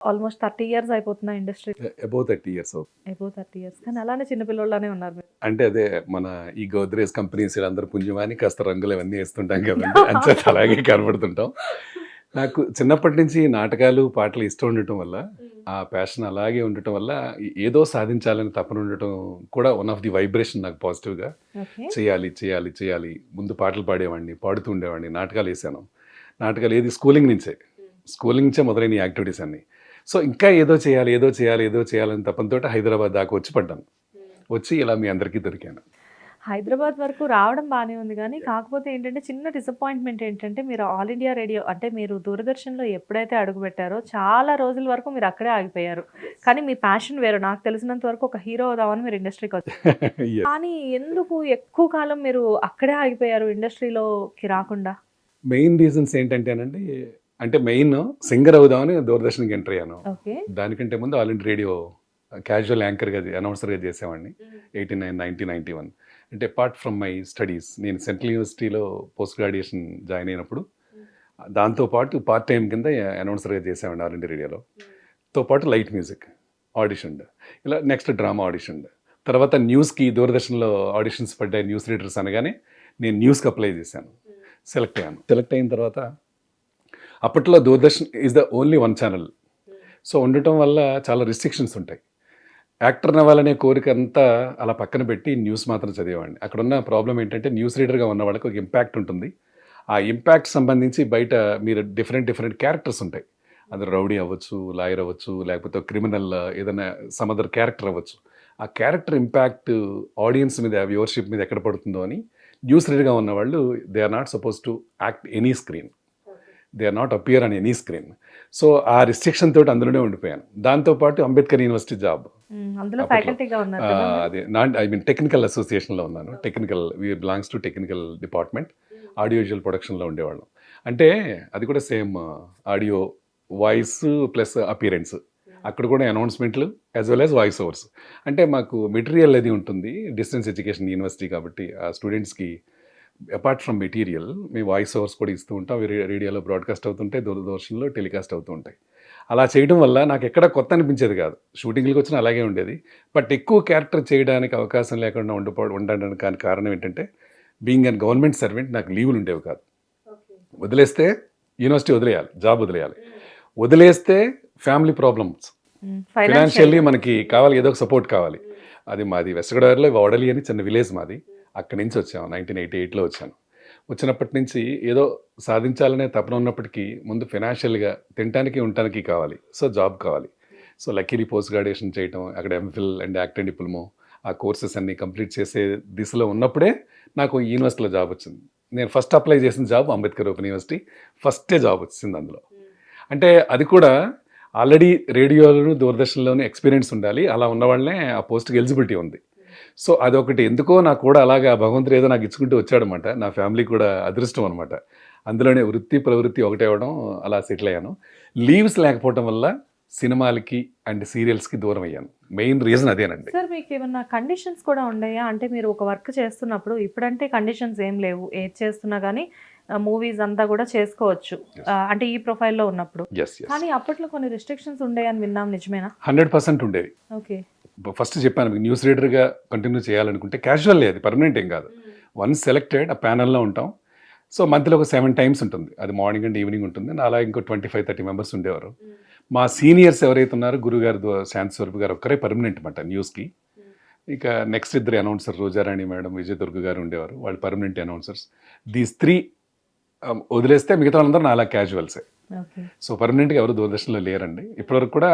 Almost thirty years అయిపోతున్నా industry. Above thirty years అయిపో thirty years కానీ అలానే చిన్నపిల్లలానే ఉన్నారు మీరు. అంటే అదే మన ఈ గోద్రేజ్ కంపెనీస్ అందరూ పుంజమాని కాస్త రంగులు అవన్నీ వేస్తుంటాం కదండి. అంచేత అలాగే కనబడుతుంటాం. నాకు చిన్నప్పటి నుంచి నాటకాలు పాటలు ఇష్టం ఉండటం వల్ల ఆ ప్యాషన్ అలాగే ఉండటం వల్ల ఏదో సాధించాలని తపన ఉండటం కూడా వన్ ఆఫ్ ది వైబ్రేషన్ నాకు పాజిటివ్గా చేయాలి చేయాలి చేయాలి. ముందు పాటలు పాడేవాడిని పాడుతూ ఉండేవాడిని నాటకాలు వేసాను. నాటకాలు ఏది స్కూలింగ్ నుంచే. స్కూలింగ్ నుంచే మొదలైన యాక్టివిటీస్ అన్ని. సో ఇంకా ఏదో చేయాలి ఏదో చేయాలి ఏదో చేయాలని తపనతో హైదరాబాద్ దాకా వచ్చి పడ్డాను. వచ్చి ఇలా మీ అందరికీ దొరికాను. హైదరాబాద్ వరకు రావడం బాగానే ఉంది కానీ కాకపోతే ఏంటంటే చిన్న డిసప్పాయింట్మెంట్ ఏంటంటే మీరు ఆల్ ఇండియా రేడియో అంటే మీరు దూరదర్శన్లో ఎప్పుడైతే అడుగు పెట్టారో చాలా రోజుల వరకు మీరు అక్కడే ఆగిపోయారు. కానీ మీ ప్యాషన్ వేరు. నాకు తెలిసినంత వరకు ఒక హీరో అవుదామని మీరు ఇండస్ట్రీకి వచ్చారు. కానీ ఎందుకు ఎక్కువ కాలం మీరు అక్కడే ఆగిపోయారు ఇండస్ట్రీలోకి రాకుండా? మెయిన్ రీజన్స్ ఏంటంటేనండి అంటే మెయిన్ సింగర్ అవుదామని దూరదర్శన్కి ఎంటర్ అయ్యాను. దానికంటే ముందు ఆల్ ఇండియా రేడియో క్యాజువల్ యాంకర్గా అనౌన్సర్గా చేసేవాడిని. Eighty nine nineteen ninety one. అంటే అపార్ట్ ఫ్రమ్ మై స్టడీస్ నేను సెంట్రల్ యూనివర్సిటీలో పోస్ట్ గ్రాడ్యుయేషన్ జాయిన్ అయినప్పుడు దాంతోపాటు పార్ట్ టైం కింద అనౌన్సర్గా చేసేవాడిని ఆల్ ఇండియా రేడియోలో. తో పాటు లైట్ మ్యూజిక్ ఆడిషన్. ఇలా నెక్స్ట్ డ్రామా ఆడిషన్. తర్వాత న్యూస్కి దూరదర్శన్లో ఆడిషన్స్ పడ్డాయి న్యూస్ రీడర్స్ అనగానే నేను న్యూస్కి అప్లై చేశాను. సెలెక్ట్ అయ్యాను. సెలెక్ట్ అయిన తర్వాత అప్పట్లో Doordarshan is the only one channel so ఉండటం వల్ల చాలా రిస్ట్రిక్షన్స్ ఉంటాయి. యాక్టర్ అవ్వాలనే కోరిక అంతా అలా పక్కన పెట్టి న్యూస్ మాత్రం చదివేవాడిని. అక్కడ ఉన్న ప్రాబ్లం ఏంటంటే న్యూస్ రీడర్గా ఉన్న వాళ్ళకి ఒక ఇంపాక్ట్ ఉంటుంది. ఆ ఇంపాక్ట్ సంబంధించి బయట మీరు డిఫరెంట్ డిఫరెంట్ క్యారెక్టర్స్ ఉంటాయి. అది రౌడీ అవ్వచ్చు లాయర్ అవ్వచ్చు లేకపోతే క్రిమినల్ ఏదైనా సమదర్ క్యారెక్టర్ అవ్వచ్చు. ఆ క్యారెక్టర్ ఇంపాక్ట్ ఆడియన్స్ మీద వ్యూవర్షిప్ మీద ఎక్కడ పడుతుందో అని న్యూస్ రీడర్గా ఉన్న వాళ్ళు they are not suppose to act any screen they are not appear on any screen. So ఆ రిస్ట్రిక్షన్ తోటి అందులోనే ఉండిపోయాను. దాంతోపాటు అంబేద్కర్ యూనివర్సిటీ జాబ్? అదే. నాట్ ఐ మీన్ టెక్నికల్ అసోసియేషన్లో ఉన్నాను. Technical we belongs to technical department. Audio visual ప్రొడక్షన్లో ఉండేవాళ్ళం. అంటే అది కూడా same audio voice plus appearance. అక్కడ కూడా అనౌన్స్మెంట్లు as well as voice overs. అంటే మాకు మెటీరియల్ అది ఉంటుంది. డిస్టెన్స్ ఎడ్యుకేషన్ యూనివర్సిటీ కాబట్టి ఆ స్టూడెంట్స్కి అపార్ట్ ఫ్రమ్ మెటీరియల్ మేము వాయిస్ ఓవర్స్ కూడా ఇస్తూ ఉంటాం. అవి రేడియోలో బ్రాడ్కాస్ట్ అవుతుంటాయి దూరదర్శన్లో టెలికాస్ట్ అవుతూ ఉంటాయి. అలా చేయడం వల్ల నాకు ఎక్కడ కొత్త అనిపించేది కాదు. షూటింగ్లకు వచ్చిన అలాగే ఉండేది. బట్ ఎక్కువ క్యారెక్టర్ చేయడానికి అవకాశం లేకుండా ఉండిపో ఉండడానికి కారణం ఏంటంటే బీయింగ్ అన్ గవర్నమెంట్ సర్వెంట్ నాకు లీవులు ఉండేవి కాదు. వదిలేస్తే యూనివర్సిటీ వదిలేయాలి జాబ్ వదిలేయాలి. వదిలేస్తే ఫ్యామిలీ ప్రాబ్లమ్స్ ఫైనాన్షియల్లీ మనకి కావాలి ఏదో ఒక సపోర్ట్ కావాలి. అది మాది వెస్ట్ గోదావరిలో వడలి అని చిన్న విలేజ్ మాది. అక్కడి నుంచి వచ్చాము నైన్టీన్ ఎయిటీ ఎయిట్లో వచ్చాను. వచ్చినప్పటి నుంచి ఏదో సాధించాలనే తపన ఉన్నప్పటికీ ముందు ఫినాన్షియల్గా తినడానికి ఉండటానికి కావాలి. సో జాబ్ కావాలి. సో లక్కీలీ పోస్ట్ గ్రాడ్యుయేషన్ చేయటం అక్కడ MPhil and act and diploma ఆ కోర్సెస్ అన్ని కంప్లీట్ చేసే దిశలో ఉన్నప్పుడే నాకు యూనివర్సిటీలో జాబ్ వచ్చింది. నేను ఫస్ట్ అప్లై చేసిన జాబ్ అంబేద్కర్ ఓపెన్ యూనివర్సిటీ ఫస్టే జాబ్ వచ్చింది అందులో. అంటే అది కూడా ఆల్రెడీ రేడియోలోను దూరదర్శన్లోను ఎక్స్పీరియన్స్ ఉండాలి. అలా ఉన్న వాళ్ళనే ఆ పోస్ట్కి ఎలిజిబిలిటీ ఉంది. సో అదొకటి. ఎందుకో నాకు కూడా అలాగా భగవంతుడు ఏదో నాకు ఇచ్చుకుంటూ వచ్చాడనమాట. నా ఫ్యామిలీ కూడా అదృష్టం అనమాట. అందులోనే వృత్తి ప్రవృత్తి ఒకటే అవ్వడం అలా సెటిల్ అయ్యాను. లీవ్స్ లేకపోవడం వల్ల సినిమాలకి అండ్ సీరియల్స్కి దూరం అయ్యాను. మెయిన్ రీజన్ అదేనండి. సార్ మీకు ఏమన్నా కండిషన్స్ కూడా ఉన్నాయా? అంటే మీరు ఒక వర్క్ చేస్తున్నప్పుడు ఇప్పుడంటే కండిషన్స్ ఏం లేవు. ఏది చేస్తున్నా కానీ మూవీస్ అంతా కూడా చేసుకోవచ్చు. అంటే ఈ ప్రొఫైల్లో ఉన్నప్పుడు. కానీ అప్పట్లో కొన్ని రిస్ట్రిక్షన్స్ ఉండేయని విన్నాం నిజమేనా? హండ్రెడ్ పర్సెంట్ ఉండేది ఓకే. ఫస్ట్ చెప్పాను మీకు న్యూస్ రీడర్గా కంటిన్యూ చేయాలనుకుంటే క్యాజువల్ అది పర్మనెంట్ ఏం కాదు. వన్స్ సెలెక్టెడ్ ఆ ప్యానల్లో ఉంటాం. సో మంత్లో ఒక సెవెన్ టైమ్స్ ఉంటుంది. అది మార్నింగ్ అండ్ ఈవినింగ్ ఉంటుంది. అలా ఇంకో ట్వంటీ ఫైవ్ థర్టీ మెంబర్స్ ఉండేవారు మా సీనియర్స్ ఎవరైతే ఉన్నారో గురుగారు శాంతి స్వరూప్ గారు ఒక్కరే పర్మనెంట్ అనమాట న్యూస్కి ఇక నెక్స్ట్ ఇద్దరు అనౌన్సర్ రోజారాణి మేడం విజయ్ దుర్గ గారు ఉండేవారు. వాళ్ళు పర్మనెంట్ అనౌన్సర్స్ దీస్ త్రీ వదిలేస్తే మిగతా వాళ్ళందరూ నాలా క్యాజువల్సే సో పర్మనెంట్గా ఎవరు దూరదర్శన్లో లేరండి. ఇప్పటివరకు కూడా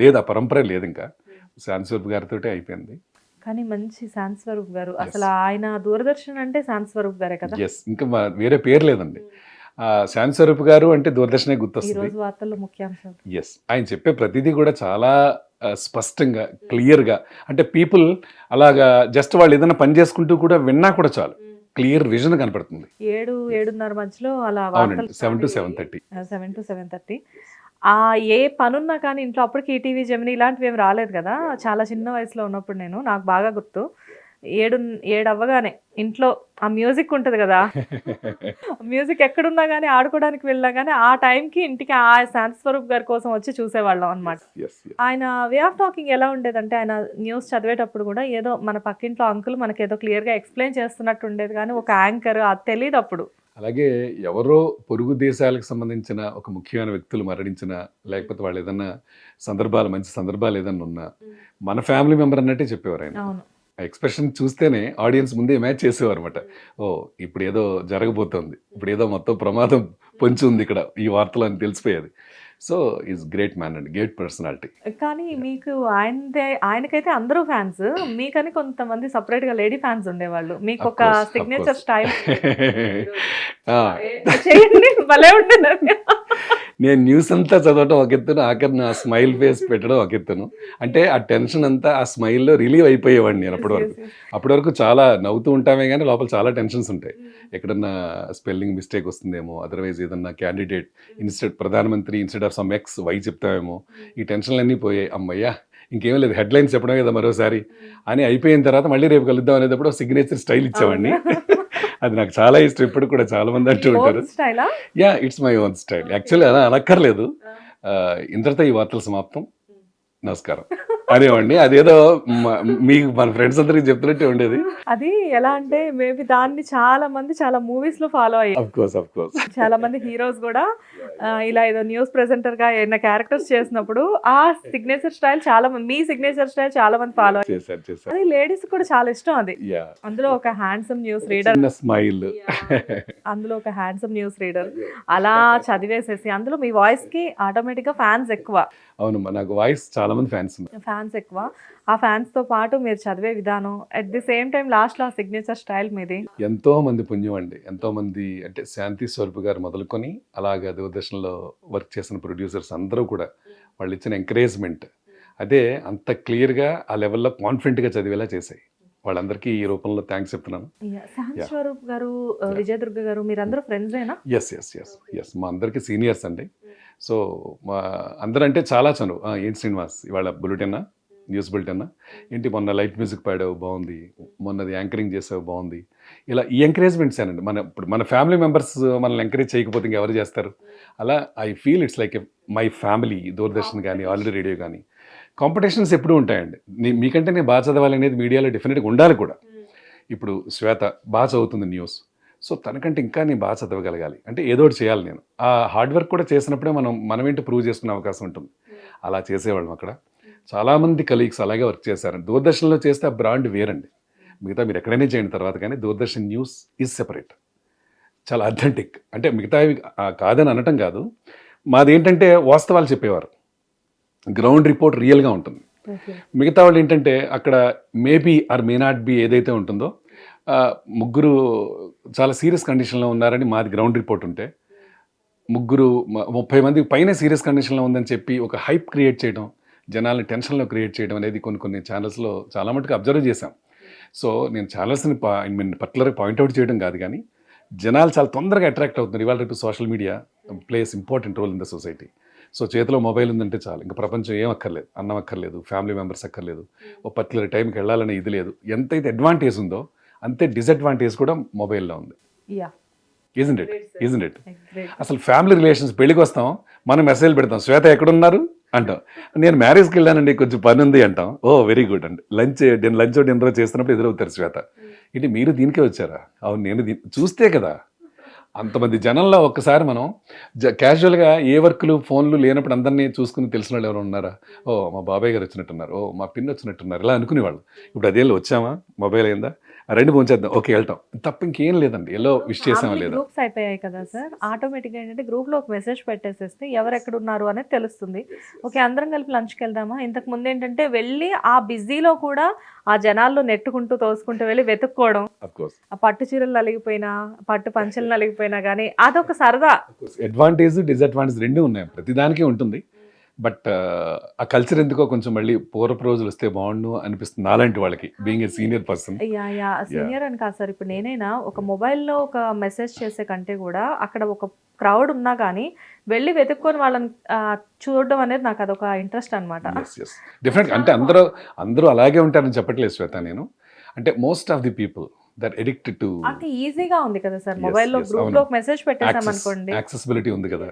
లేదు ఆ పరంపరే లేదు ఇంకా. శాంతి స్వరూప్ గారితో అయిపోయింది. కానీ మంచి శాంతి స్వరూప్ గారు అసలు ఆయన దూరదర్శన్ అంటే శాంతి స్వరూప్ గారే కదా? ఎస్ ఇంకా వేరే పేరు లేదండి. ఆ, శాంతి స్వరూప్ గారు అంటే దూరదర్శనే గుర్తొస్తుంది. వార్తల్లో ముఖ్యాంశాలు. ఎస్ ఆయన చెప్పే ప్రతిదీ కూడా చాలా స్పష్టంగా క్లియర్గా. అంటే పీపుల్ అలాగా జస్ట్ వాళ్ళు ఏదైనా పని చేసుకుంటూ కూడా విన్నా కూడా చాలు. క్లియర్ విజన్ కనపడుతుంది. ఏడు ఏడున్నర మధ్యలో అలా seven to seven thirty. Seven to seven thirty. ఆ ఏ పనున్నా కానీ ఇంట్లో అప్పటికి ఈటీవీ జమిని ఇలాంటివి ఏమి రాలేదు కదా. చాలా చిన్న వయసులో ఉన్నప్పుడు నేను నాకు బాగా గుర్తు. ఏడు ఏడు అవ్వగానే ఇంట్లో ఆ మ్యూజిక్ ఉంటుంది కదా. మ్యూజిక్ ఎక్కడున్నా కానీ ఆడుకోవడానికి వెళ్ళినా కానీ ఆ టైంకి ఇంటికి ఆ శాంతి స్వరూప్ గారి కోసం వచ్చి చూసేవాళ్ళం అనమాట ఆయన వే ఆఫ్ టాకింగ్ ఎలా ఉండేదంటే ఆయన న్యూస్ చదివేటప్పుడు కూడా ఏదో మన పక్కింట్లో అంకుల్ మనకి ఏదో క్లియర్గా ఎక్స్ప్లెయిన్ చేస్తున్నట్టు ఉండేది కానీ ఒక యాంకర్ అది తెలియదు అప్పుడు. అలాగే ఎవరో పొరుగు దేశాలకు సంబంధించిన ఒక ముఖ్యమైన వ్యక్తులు మరణించిన లేకపోతే వాళ్ళు ఏదన్నా సందర్భాలు మంచి సందర్భాలు ఏదన్నా ఉన్నా మన ఫ్యామిలీ మెంబర్ అన్నట్టే చెప్పేవారు ఆయన. ఎక్స్ప్రెషన్ చూస్తేనే ఆడియన్స్ ముందే మ్యాచ్ చేసేవారు అనమాట ఓ ఇప్పుడు ఏదో జరగబోతోంది. ఇప్పుడు ఏదో మొత్తం ప్రమాదం పొంచి ఉంది ఇక్కడ. ఈ వార్తలు అని తెలిసిపోయేది. సో ఈజ్ గ్రేట్ మ్యాన్ అండి గ్రేట్ పర్సనాలిటీ. కానీ మీకు ఆయనదే ఆయనకైతే అందరూ ఫ్యాన్స్ మీకని కొంతమంది సపరేట్గా లేడీ ఫ్యాన్స్ ఉండేవాళ్ళు. మీకు ఒక సిగ్నేచర్. స్టైల్ చేయండి భలే ఉండేది నేను న్యూస్ అంతా చదవటం ఒక ఎత్తును ఆఖరి నా స్మైల్ ఫేస్ పెట్టడం ఒక ఎత్తును. అంటే ఆ టెన్షన్ అంతా ఆ స్మైల్లో రిలీవ్ అయిపోయేవాడిని నేను అప్పటి వరకు. అప్పటి వరకు చాలా నవ్వుతూ ఉంటామే కానీ లోపల చాలా టెన్షన్స్ ఉంటాయి. ఎక్కడన్నా స్పెల్లింగ్ మిస్టేక్ వస్తుందేమో అదర్వైజ్ ఏదన్నా క్యాండిడేట్ ఇన్స్టెడ్ ప్రధానమంత్రి instead of some X Y చెప్తామేమో ఈ టెన్షన్లన్నీ పోయాయి. అమ్మయ్యా ఇంకేం లేదు. హెడ్లైన్స్ చెప్పడం కదా మరోసారి. అని అయిపోయిన తర్వాత మళ్ళీ రేపు కలుద్దాం అనేటప్పుడు సిగ్నేచర్ స్టైల్ ఇచ్చేవాడిని. అది నాకు చాలా ఇష్టం. ఇప్పుడు కూడా చాలా మంది అంటూ ఉంటారు. Yeah it's my own style actually అలా అనక్కర్లేదు. ఆ, ఇంతటితో ఈ వార్తల సమాప్తం. నమస్కారం. అనేవాడిని. అదేదో మ- మీకు మన ఫ్రెండ్స్ అందరికి చెప్తున్నట్టే ఉండేది. అది ఎలా అంటే మేబీ దాన్ని చాలా మంది చాలా మూవీస్లో ఫాలో అయ్యారు. చాలా మంది హీరోస్ కూడా ఇలా ఏదో న్యూస్ ప్రెజెంటర్గా ఏదైనా క్యారెక్టర్స్ చేసినప్పుడు ఆ సిగ్నేచర్ స్టైల్ చాలా మంది మీ సిగ్నేచర్ స్టైల్ చాలా మంది ఫాలో అయ్యారు. అది లేడీస్ కూడా చాలా ఇష్టం అది. అందులో ఒక హ్యాండ్సమ్ న్యూస్ రీడర్ స్మైల్ అందులో ఒక హ్యాండ్సమ్ న్యూస్ రీడర్ అలా చదివేసేసి అందులో మీ వాయిస్కి ఆటోమేటిక్గా ఫ్యాన్స్ ఎక్కువ. అవును నాకు వాయిస్ చాలా మంది ఫ్యాన్స్ ఉన్నారు. ఫ్యాన్స్ ఎక్కువ. ఆ ఫ్యాన్స్తో పాటు మీరు చదివే విధానం అట్ ది సేమ్ టైం లాస్ట్లో సిగ్నేచర్ స్టైల్ మీది. ఎంతో మంది పుణ్యం అండి. ఎంతో మంది అంటే శాంతి స్వరూప్ గారు మొదలుకొని అలాగా దూరదర్శన్లో వర్క్ చేసిన ప్రొడ్యూసర్స్ అందరూ కూడా వాళ్ళు ఇచ్చిన ఎంకరేజ్మెంట్ అదే అంత క్లియర్గా ఆ లెవెల్లో కాన్ఫిడెంట్గా చదివేలా చేశాయి. వాళ్ళందరికీ ఈ రూపంలో థ్యాంక్స్ చెప్తున్నాను. స్వరూప్ గారు విజయదుర్గ గారు మీరందరూ ఫ్రెండ్సేనా ఎస్ ఎస్ ఎస్ ఎస్ మా అందరికీ సీనియర్స్ అండి. సో మా అందరంటే చాలా చనువు "ఆ, ఏంటి శ్రీనివాస్? ఇవాళ బులెటిన్నా న్యూస్ బులెటిన్నా ఏంటి మొన్న లైట్ మ్యూజిక్ పాడావు? బాగుంది. మొన్నది యాంకరింగ్ చేసావు? బాగుంది. ఇలా ఈ ఎంకరేజ్మెంట్స్ అండి మన ఇప్పుడు మన ఫ్యామిలీ మెంబర్స్ మనల్ని ఎంకరేజ్ చేయకపోతే ఇంకెవరు చేస్తారు? అలా I feel it's like my family Doordarshan కానీ ఆల్రెడీ రేడియో కానీ. కాంపిటీషన్స్ ఎప్పుడూ ఉంటాయండి. మీకంటే నేను బాగా చదవాలి అనేది మీడియాలో డెఫినెట్గా ఉండాలి కూడా. ఇప్పుడు శ్వేత బాగా చదువుతుంది న్యూస్. సో తనకంటే ఇంకా నేను బాగా చదవగలగాలి. అంటే ఏదో ఒకటి చేయాలి నేను. ఆ హార్డ్ వర్క్ కూడా చేసినప్పుడే మనం మనం ఏంటి ప్రూవ్ చేసుకునే అవకాశం ఉంటుంది. అలా చేసేవాళ్ళం అక్కడ. చాలామంది కలీగ్స్ అలాగే వర్క్ చేశారు. దూరదర్శన్లో చేస్తే ఆ బ్రాండ్ వేరండి. మిగతా మీరు ఎక్కడైనా చేయండి తర్వాత కానీ దూరదర్శన్ న్యూస్ ఈజ్ సెపరేట్. చాలా అథెంటిక్ అంటే మిగతావి ఆ, కాదని అనటం కాదు. మాది ఏంటంటే వాస్తవాలు చెప్పేవారు. గ్రౌండ్ రిపోర్ట్ రియల్గా ఉంటుంది. మిగతా వాళ్ళు ఏంటంటే అక్కడ maybe or may not be ఏదైతే ఉంటుందో ముగ్గురు చాలా సీరియస్ కండిషన్లో ఉన్నారని మాది గ్రౌండ్ రిపోర్ట్ ఉంటే ముగ్గురు ముప్పై మంది పైన సీరియస్ కండిషన్లో ఉందని చెప్పి ఒక హైప్ క్రియేట్ చేయడం జనాల్ని టెన్షన్లో క్రియేట్ చేయడం అనేది కొన్ని కొన్ని ఛానల్స్లో చాలా మటుకు అబ్జర్వ్ చేశాం. సో నేను ఛానల్స్ని I mean particular point out చేయడం కాదు కానీ జనాలు చాలా తొందరగా అట్రాక్ట్ అవుతున్నారు. ఇవాళ రేపు social media plays important role in the society. So చేతిలో మొబైల్ ఉందంటే చాలు. ఇంకా ప్రపంచం ఏం అక్కర్లేదు అన్నం అక్కర్లేదు ఫ్యామిలీ మెంబర్స్ అక్కర్లేదు. ఓ పర్టికులర్ టైంకి వెళ్ళాలనే ఇది లేదు. ఎంతైతే అడ్వాంటేజ్ ఉందో అంతే డిసడ్వాంటేజ్ కూడా మొబైల్లో ఉంది. Yeah isn't it isn't it అసలు ఫ్యామిలీ రిలేషన్స్ పెళ్ళికి వస్తాం మనం మెసేజ్ పెడతాం శ్వేత ఎక్కడున్నారు? అంటాం. నేను మ్యారేజ్కి వెళ్ళానండి కొంచెం పని ఉంది అంటాం. ఓ వెరీ గుడ్ అండి. లంచ్ లంచ్ డిన్నర్ చేస్తున్నప్పుడు ఎదురవుతారు శ్వేత. ఇది మీరు దీనికే వచ్చారా? అవును నేను చూస్తే కదా. అంతమంది జనంలో ఒక్కసారి మనం జ క్యాజువల్గా ఏ వర్క్లు ఫోన్లు లేనప్పుడు అందరినీ చూసుకుని తెలిసిన వాళ్ళు ఎవరు ఉన్నారా? ఓ మా బాబాయ్ గారు వచ్చినట్టున్నారు. ఓ మా పిన్ వచ్చినట్టున్నారు. ఇలా అనుకునేవాళ్ళు. ఇప్పుడు అదేళ్ళు వచ్చామా? మొబైల్ అయిందా? రెండు ఫోన్ చేద్దాం ఓకే వెళ్తాం. తప్ప ఇంకేం లేదండి. ఎలా విష్ చేసామా లేదా? గ్రూప్స్ అయిపోయాయి కదా సార్. ఆటోమేటిక్గా ఏంటంటే గ్రూప్లో ఒక మెసేజ్ పెట్టేసేస్తే ఎవరు ఎక్కడ ఉన్నారు అనేది తెలుస్తుంది ఓకే అందరం కలిపి లంచ్కి వెళ్దామా? ఇంతకు ముందు ఏంటంటే వెళ్ళి ఆ బిజీలో కూడా ఆ జనాల్లో నెట్టుకుంటూ తోసుకుంటూ వెళ్ళి వెతుక్కోవడం. ఆ పట్టు చీరలు నలిగిపోయినా పట్టు పంచలు నలిగిపోయినా కానీ అదొక సరదా. అడ్వాంటేజ్ డిసడ్వాంటేజ్ రెండు ఉన్నాయి. ప్రతిదానికి ఉంటుంది. బట్ ఆ కల్చర్ ఎందుకో కొంచెం మళ్ళీ పూర్వపు రోజులు వస్తే బాగుండు అనిపిస్తుంది నాలాంటి వాళ్ళకి being a senior person yeah yeah senior అని కాదు సార్. ఇప్పుడు నేనైనా ఒక మొబైల్లో ఒక మెసేజ్ చేసే కంటే కూడా అక్కడ ఒక క్రౌడ్ ఉన్నా కానీ వెళ్ళి వెతుక్కొని వాళ్ళని చూడడం అనేది నాకు అదొక ఇంట్రెస్ట్ అనమాట డెఫినెట్ అంటే అందరూ అందరూ అలాగే ఉంటారని చెప్పట్లేదు శ్వేత నేను. అంటే most of the people they're addicted to అంటే ఈజీగా ఉంది కదా సార్? మొబైల్లో yes, గ్రూప్. లో మెసేజ్ పెట్టేసాం అనుకోండి. యాక్సెసిబిలిటీ ఉంది కదా.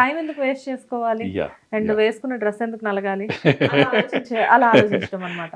టైం ఎందుకు వేస్ట్ చేసుకోవాలి? అండ్ వేసుకున్న డ్రెస్ ఎందుకు నలగాలి? అలా ఆలోచించడం అనమాట